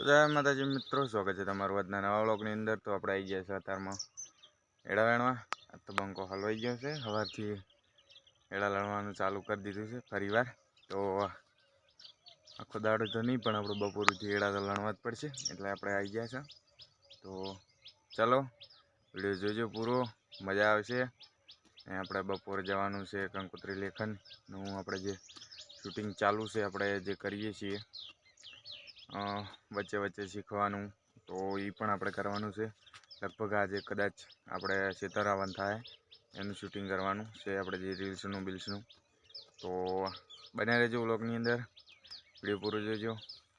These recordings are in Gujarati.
તો જય માતાજી મિત્રો, સ્વાગત છે તમારું આજના નવા બ્લોગની અંદર. તો આપણે આવી ગયા છે અત્યારમાં એડા વેણવા તો બંકો હલવાઈ ગયો છે. સવારથી એડા લણવાનું ચાલુ કરી દીધું છે ફરીવાર. તો આખો દાડો તો નહીં, પણ આપણે બપોરથી એડા તો લણવા જ પડશે. એટલે આપણે આવી ગયા છે. તો ચલો, વીડિયો જોજો પૂરો. મજા આવશે. આપણે બપોરે જવાનું છે કંકોત્રી લેખનનું આપણે જે શૂટિંગ ચાલુ છે, આપણે જે કરીએ છીએ વચ્ચે વચ્ચે શીખવાનું, તો એ પણ આપણે કરવાનું છે. લગભગ આજે કદાચ આપણે સીતારાવન થાય, એનું શૂટિંગ કરવાનું છે આપણે જે રીલ્સનું બિલ્સનું. તો બને રહેજો વ્લોગની અંદર વીડિયો પૂરું જોજો.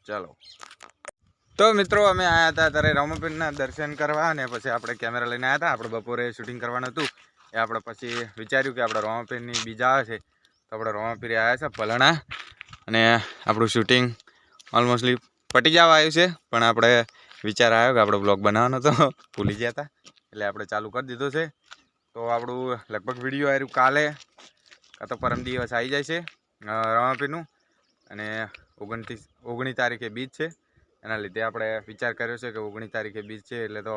ચાલો. તો મિત્રો, અમે આવ્યા હતા ત્યારે રામાપીરના દર્શન કરવા અને પછી આપણે કેમેરા લઈને આવ્યા હતા. આપણે બપોરે શૂટિંગ કરવાનું હતું. એ આપણે પછી વિચાર્યું કે આપણે રોમાપીરની બીજા આવે છે, તો આપણે રોમાપીરે આવ્યા છે, પલણા. અને આપણું શૂટિંગ ઓલમોસ્ટલી પટી જવા આવ્યું છે, પણ આપણે વિચાર આવ્યો કે આપણે બ્લોગ બનાવવાનો તો ભૂલી ગયા હતા. એટલે આપણે ચાલુ કરી દીધો છે. તો આપણું લગભગ વીડિયો આવ્યું કાલે, કાં તો પરમ દિવસ આવી જાય છે રવાપીનું અને ઓગણત્રીસ ઓગણીસ તારીખે બીજ છે. એના લીધે આપણે વિચાર કર્યો છે કે ઓગણીસ તારીખે બીજ છે, એટલે તો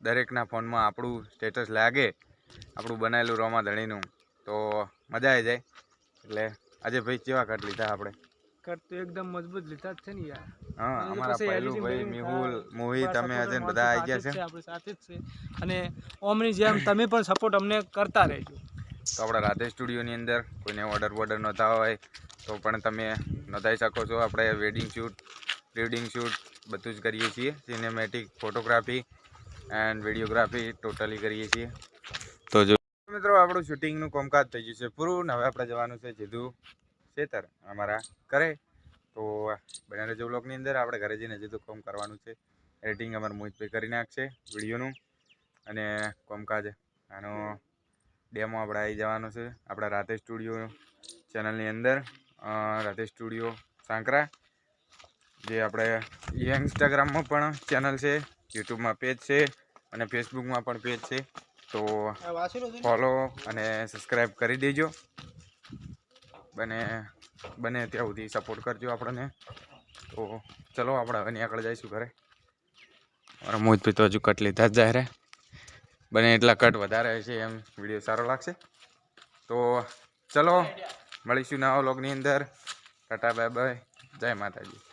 દરેકના ફોનમાં આપણું સ્ટેટસ લાગે, આપણું બનાવેલું રોમા ધણીનું તો મજા આવી જાય. એટલે આજે ભાઈ કેવા કટ લીધા આપણે. કટ તો એકદમ મજબૂત લીધા જ છે ને યાર. હા અમારા પહેલું ભાઈ મેહુલ. મોહિત અમે અજન બધા આવી ગયા છે. આપણી સાથે જ છે. અને ઓમની જેમ તમે પણ સપોર્ટ અમને કરતા રહેજો. તો આપણા રાધે સ્ટુડિયોની અંદર કોઈને ઓર્ડર બોર્ડર નોંધાવા હોય તો પણ તમે નોંધાવી શકો છો. આપણે વેડિંગ શૂટ પ્રિવેડિંગ શૂટ બધું જ કરીએ છીએ. Cinematic photography and videography totally કરીએ છીએ. તો જો મિત્રો આપણું શૂટિંગનું કામકાજ થઈ ગયું છે. પૂરું હવે આપણે જવાનું છે જીધું. ખેતર અમારા ઘરે. તો બને રહેજો બ્લોગની અંદર. આપણે ઘરે જઈને જીધું કામ કરવાનું છે. એડિટિંગ અમારે મોહિતભાઈ કરી નાખશે વિડીયોનું. અને કોમકાજ આનો ડેમો આપણે આવી જવાનો છે. આપણા રાતે સ્ટુડિયો ચેનલની અંદર. રાતે સ્ટુડિયો સાંકરા. જે આપણે ઇન્સ્ટાગ્રામમાં પણ ચેનલ છે યુટ્યુબમાં પેજ છે અને ફેસબુકમાં પણ પેજ છે. તો ફોલો અને સબસ્ક્રાઈબ કરી દેજો. બને બને ત્યાં સુધી સપોર્ટ કરજો આપણને. તો ચલો આપણે હવે આગળ જઈશું ઘરે. મારા મોહિતભાઈ તો હજુ કટ લીધા જ જાય બને એટલા કટ વધારે છે એમ વીડિયો સારો લાગશે. તો ચલો, મળીશું નવા વ્લોગની અંદર. ટાટા બાય બાય જય માતાજી.